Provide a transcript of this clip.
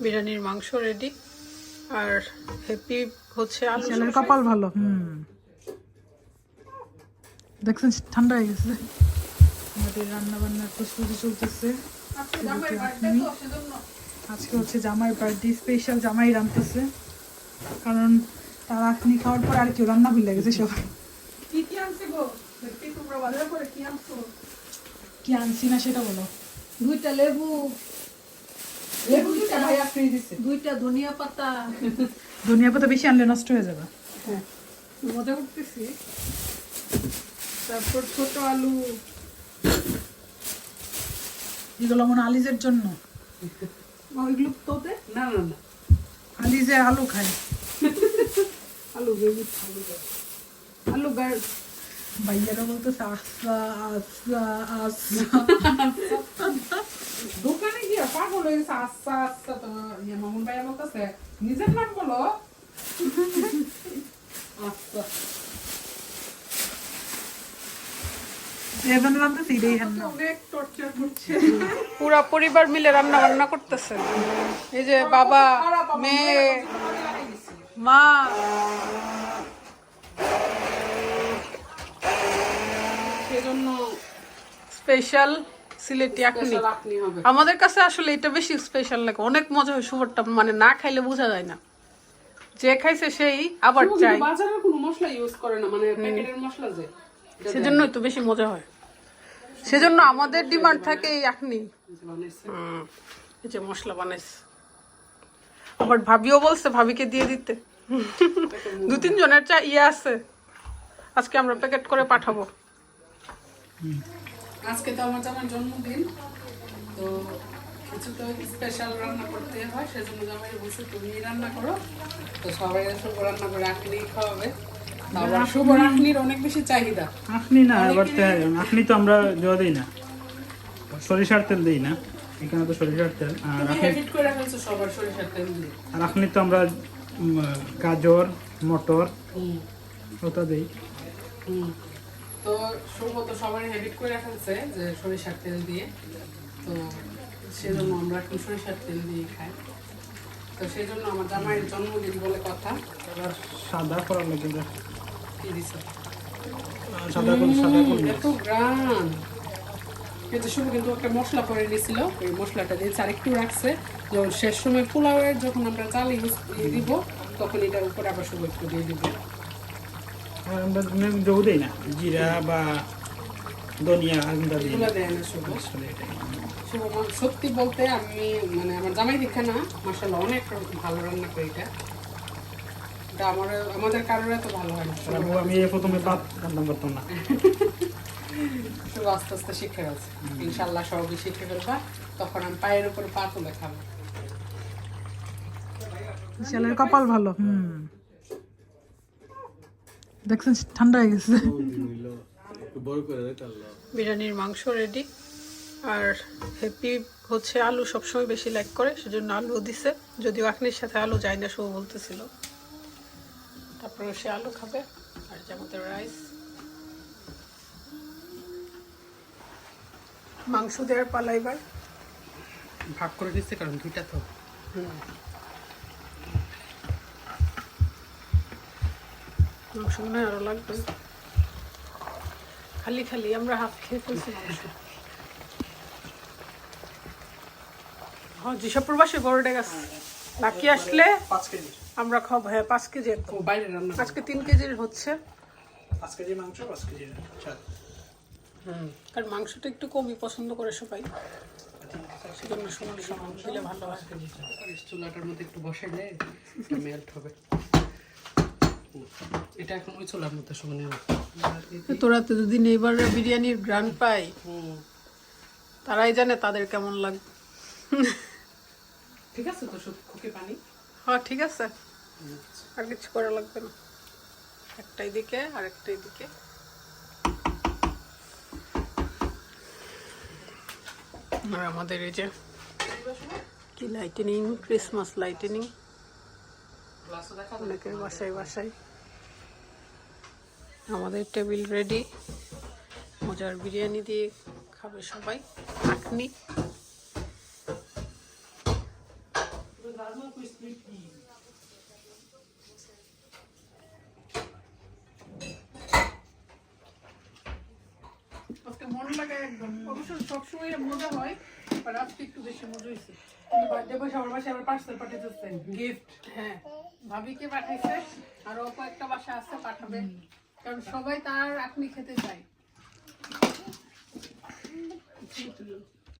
বিরিয়ানির মাংস রেডি আর হ্যাপি হচ্ছে আলু কপাল ভালো হুম। দেখছেন ঠান্ডা হয়ে গেছে। আমাদের রান্না বান্নার প্রস্তুতি চলতেছে। আজকে হচ্ছে জামাই বার্থডে স্পেশাল জামাই রান্নতেছে কারণ তার আখনি খাওয়ার পর আর কেউ রান্না ভুলে গেছে সবাই। কি আনছে না সেটা বলো। দুইটা লেবু দুইটা ভাইয়া ফ্রি দিছে দুইটা ধনিয়া পাতা। ধনিয়া পাতা বেশি আনলে নষ্ট হয়ে যাবে। হ্যাঁ মজা করতেছি। তারপর ছোট আলু। এগুলো মনে আলিজের জন্য। ওইগুলো তোতে? না না না। আলিজে আলু খায় আলু বেবি আলু গাছ ভাইয়ারা বলতেছে আসা আসা আসা পাগল হয়ে গেছে আচ্ছা আচ্ছা তো ইয়ে মামুন ভাই বলতেছে নিজের নাম বলো। আচ্ছা। পুরা পরিবার মিলে রান্না বান্না করতেছে। এই যে বাবা মেয়ে মা। সেজন্য স্পেশাল সিলেটি এখনই। আমাদের কাছে আসলে এটা বেশি স্পেশাল লাগে। অনেক মজা হয় সুবরটা মানে না খাইলে বোঝা যায় না। যে খাইছে সেই আবার চাই। বাজারে কোনো মশলা ইউজ করে না মানে প্যাকেটের মশলা যে। সেজন্যই তো বেশি মজা হয়। সেজন্য আমাদের ডিমান্ড থাকে এই এখনই। বানাইছে। এই যে মশলা বানাইছে। আবার ভাবিও বলছে ভাবিকে দিয়ে দিতে। দু তিন জনের চা ইয়ে আছে। আজকে আমরা প্যাকেট করে পাঠাবো। আজকে তো আমার জামার জন্মদিন তো কিছু তো স্পেশাল রান্না করতে হয় সেজন্য জামাই বলছে তুমি রান্না করো। তো সবাই শুভ রান্না করে আখনি খাওয়াবে। আবার শুভ অনেক বেশি চাহিদা। আখনি না এবার তে- আখনি তো আমরা দিই না। সরিষার তেল দিই না এখানে তো সরিষার তেল। আর আর আখনি তো আমরা গাজর মটর ওটা দিই। তো শুভ তো সবাই হ্যাবিট করে ফেলছে যে সরিষার তেল দিয়ে। তো সেজন্য আমরা এখন সরিষার তেল দিয়ে খাই। তো সেই জন্য আমার জামাইয়ের জন্মদিন বলে কথা। এবার সাদা করার লাগে কি দিছে? সাদা করে সাদা করে এত গ্রান কিন্তু শুভ কিন্তু একটা মশলা করে নিয়েছিল ওই মশলাটা দিয়েছে আর একটু রাখছে। যখন শেষ সময় পোলাওয়ের যখন আমরা চাল ইউজ দিব তখন এটার উপরে আবার শুভ একটু দিয়ে দিব। আর আমরা দিই না জিরা বা ধনিয়া আগুনটা দিই দেয় না সত্যি বলতে আমি মানে আমার জামাই দেখে না মাসাল্লাহ অনেক ভালো রান্না করি এটা। আমার আমাদের কারোর এত ভালো হয় আমি প্রথমে ভাত রান্না করতাম না। শুভ আস্তে আস্তে শিখে গেছে। ইনশাল্লাহ সবই শিখে ফেলবা। তখন আমি পায়ের উপর পা তুলে খাব। ছেলের কপাল ভালো। হুম। দেখছেন ঠান্ডা হয়ে গেছে। বিরিয়ানির মাংস রেডি আর হ্যাপি হচ্ছে আলু সবসময় বেশি লাইক করে সেজন্য আলু দিছে। যদিও আখনির সাথে আলু যায় না শুভ বলতেছিল। তারপরে সে আলু খাবে আর যে আমাদের রাইস মাংস দেওয়ার পালা এবার। ভাগ করে নিচ্ছে কারণ দুইটা তো। মাংস মনে হয় আরও লাগবে। খালি খালি আমরা হাফ খেয়ে ফেলছি মাংস। হ্যাঁ যেসব প্রবাসী বড়টা গেছে বাকি আসলে পাঁচ কেজি। আমরা খাব হ্যাঁ পাঁচ কেজি বাইরে আজকে তিন কেজির হচ্ছে। পাঁচ কেজি মাংস পাঁচ কেজি চাল। কারণ মাংসটা একটু কমই পছন্দ করে সবাই। সেজন্য সমান সমান দিলে ভালো হয়। চুলাটার মধ্যে একটু বসে দেয় মেল্ট হবে। হুম। এটা এখন ওই চুলার মধ্যে শুনে তোরা তো যদি এবার বিরিয়ানির গ্রান পাই। তারাই জানে তাদের কেমন লাগবে ঠিক আছে তো শুধু খুকি পানি? হ্যাঁ ঠিক আছে। আর কিছু করা লাগবে না। একটাই দিকে আর একটাই দিকে। আর আমাদের এই যে কি লাইটেনিং ক্রিসমাস লাইটেনিং অনেকের বাসায় বাসায়। আমাদের টেবিল রেডি। মজার বিরিয়ানি দিয়ে খাবে সবাই। আখনি মন লাগে একদম। অবশ্য সবসময় মজা হয় আর আজকে একটু বেশি মজা হয়েছে। বার্থডে বসে আমার বাসায় আবার পার্সেল পাঠিয়েছে গিফট হ্যাঁ। ভাবিকে পাঠাইছে আর ও কয়েকটা বাসা আছে পাঠাবে। কারণ সবাই তার আপনি খেতে চায়।